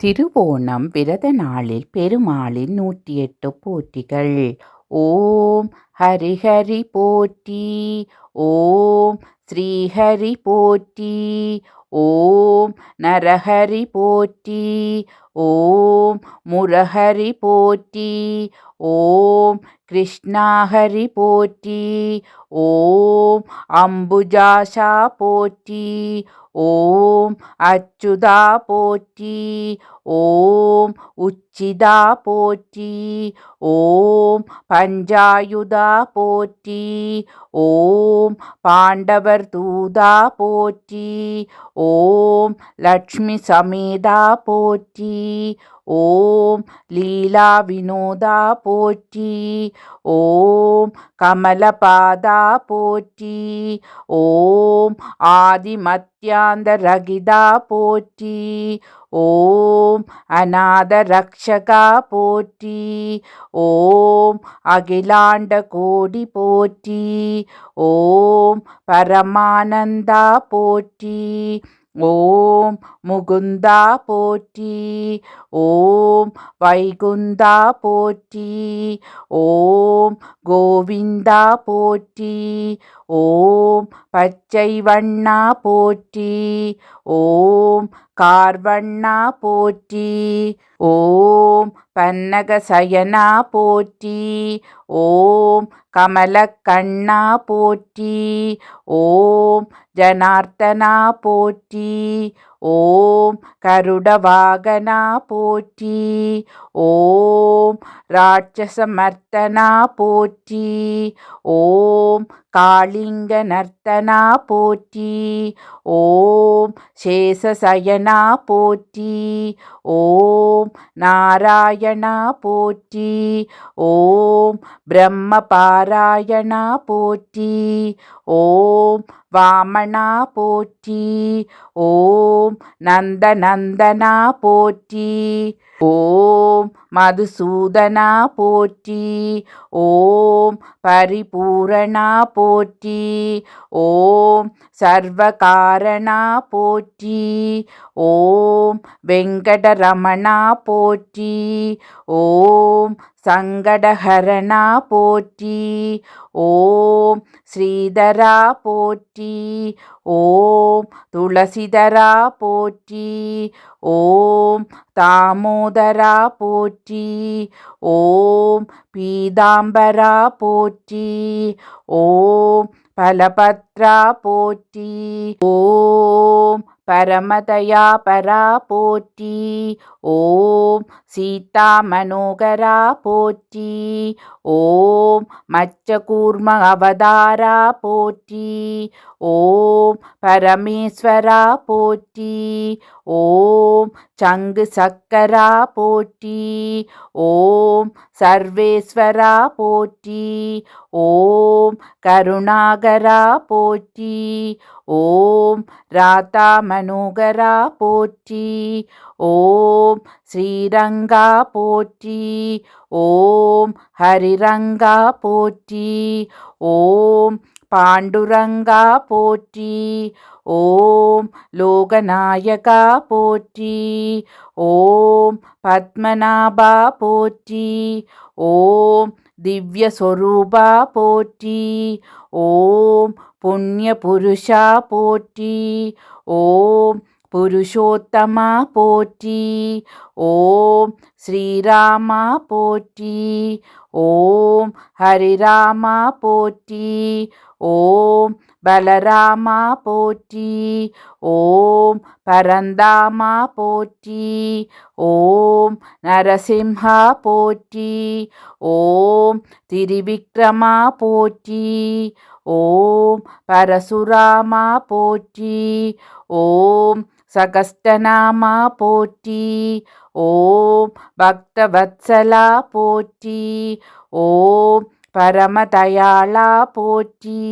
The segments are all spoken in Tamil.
திருவோணம் விரத நாளில் பெருமாளின் நூற்றி எட்டு போற்றிகள். ஓம் ஹரிஹரி போற்றி ஓம் ஸ்ரீஹரி போற்றி ஓம் நரஹரி போற்றி ஓம் முரஹரி போற்றி ஓம் கிருஷ்ணாஹரி போற்றி ஓம் அம்புஜாஷா போற்றி ஓம் அச்சுதா போற்றி ஓம் உச்சிதா போற்றி ஓம் பஞ்சாயுதா போற்றி ஓம் பாண்டவர் தூதா போற்றி ஓம் லக்ஷ்மி சமேதா போற்றி. ஓம் லீலா வினோதா போற்றி ஓம் கமலபாதா போற்றி ஓம் ஆதிமத்யாந்த ரகிதா போற்றி ஓம் அநாத ரக்ஷகா போற்றி ஓம் அகிலாண்ட கோடி போற்றி ஓம் பரமானந்தா போற்றி ஓம் முகுந்தா போற்றி ஓம் வைகுந்தா போற்றி ஓம் கோவிந்தா போற்றி ஓம் பச்சை வண்ணா போற்றி ஓம் கார்வண்ணா போற்றி ஓம் பன்னகசயனா போற்றி ஓம் கமலக்கண்ணா போற்றி ஓம் ஜனார்த்தனா போற்றி ஓம் கருடவாகனா போற்றி ஓம் ராட்சசமர்த்தனா போற்றி ஓம் காளிங்க நர்த்தனா போற்றி ஓம் சேஷசயனா போற்றி ஓம் நாராயணா போற்றி ஓம் பிரம்ம பாராயணா போற்றி ஓம் வாமனா போற்றி. ஓம் நந்த நந்தனா போற்றி. ஓம் மதுசூதனா போற்றி. ஓம் பரிபூரணா போற்றி. ஓம் சர்வகாரணா போற்றி. ஓம் வெங்கடரமணா போற்றி. ஓம் சங்கடஹரணா போற்றி. ஓம் ஸ்ரீதரா போற்றி. போற்றி. ஓம் துளசிதரா போற்றி. ஓம் தாமோதரா போற்றி. ஓம் பீதாம்பரா போற்றி. ஓம் பலபத்ரா போற்றி. ஓம் பரமதயா பரா போற்றி ஓம் சீதா மனோகரா போற்றி. ஓம் மச்சகூர்ம அவதாரா போற்றி. ஓம் பரமேஸ்வரா போற்றி. ஓம் சங்கு சக்கரா போற்றி. ஓம் சர்வேஸ்வரா போற்றி. ஓம் கருணாகரா போற்றி. ஓம் ராதா மனோகரா போற்றி. ஓம் ஸ்ரீரங்கா போற்றி. ஓம் ஹரிரங்கா போற்றி. ஓம் பாண்டுரங்கா போற்றி. ஓம் லோகநாயகா போற்றி. ஓம் பத்மநாபா போற்றி. ஓம் திவ்யஸ்வரூபா போற்றி. ஓம் புண்ணிய புருஷா போற்றி. ஓம் புருஷோத்தமா போற்றி. ஓம் ஸ்ரீராமா போற்றி. ஓம் ஹரிராமா போற்றி. ஓம் பலராமா போற்றி. ஓம் பரந்தாமா போற்றி. ஓம் நரசிம்ஹா போற்றி. ஓம் திரிவிக்ரமா போற்றி. ஓம் பரசுராமா போற்றி. ஓம் சகஸ்டநாமா போற்றி. ஓம் பக்தவத்சலா போற்றி ஓம் பரமதயாளா போற்றி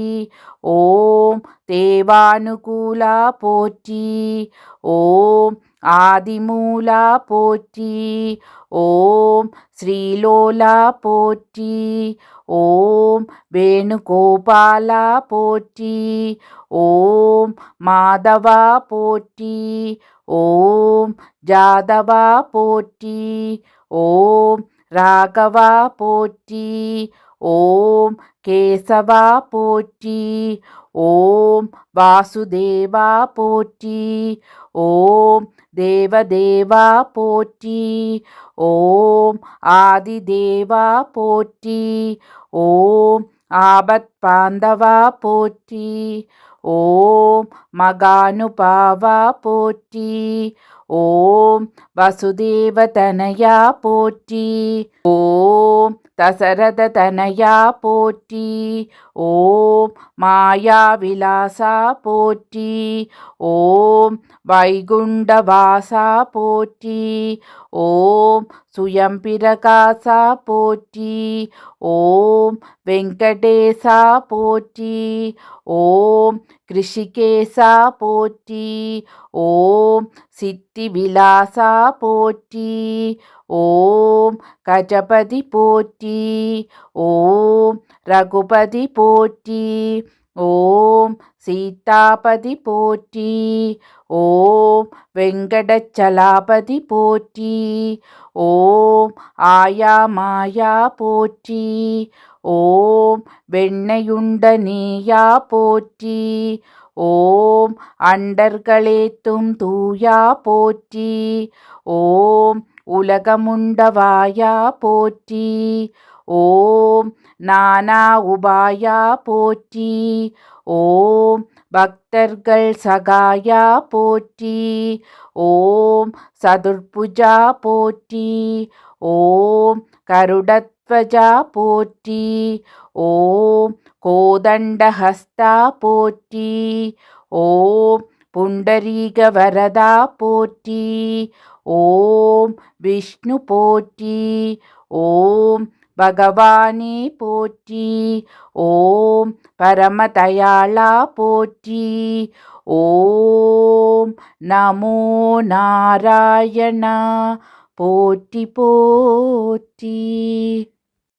ஓம் தேவானுகூலா போற்றி ஓம் ஆதிமூலா போற்றி ஓம் ஸ்ரீலோலா போற்றி ஓம் வேணுகோபாலா போற்றி ஓம் மாதவா போற்றி ஓம் ஜாதவா போற்றி ஓம் ராகவா போற்றி ஓம் கேசவா போற்றி ஓம் வாசுதேவா போற்றி ஓம் தேவதேவா போற்றி ஓம் ஆதிதேவா போற்றி ஓம் ஆபத் பாந்தவா போற்றி ஓம் மகானுபாவா போற்றி ஓம் வசுதேவதனயா போற்றி ஓம் தசரத தனயா போற்றி ஓம் மாயா விலாசா போற்றி ஓம் வைகுண்டவாசா போற்றி ஓம் சுயம்பிரகாசா போற்றி ஓம் வெங்கடேசா போற்றி ஓம் கிருஷிகேசா போற்றி ஓம் சித்தி விலாசா போற்றி ஓம் கஜபதி போற்றி ஓம் ரகுபதி போற்றி ஓம் சீதாபதி போற்றி ஓம் வெங்கடச்சலாபதி போற்றி ஓம் ஆயா மாயா போற்றி ஓம் வெண்ணையுண்ட நீயா போற்றி ஓம் அண்டர்களேத்தும் தூயா போற்றி ஓம் உலகமுண்டவாயா போற்றி ஓம் நானா உபாயா போற்றி. ஓம் பக்தர்கள் சகாயா போற்றி. ஓம் சதுர்புஜா போற்றி. ஓம் கருடத்வஜா போற்றி. ஓம் கோதண்டஹஸ்தா போற்றி. ஓம் புண்டரீக வரதா போற்றி. ஓம் விஷ்ணு போற்றி. ஓம் பகவானே போற்றி. ஓம் பரமதயாளா போற்றி. ஓம் நமோ நாராயணா போற்றி போற்றி.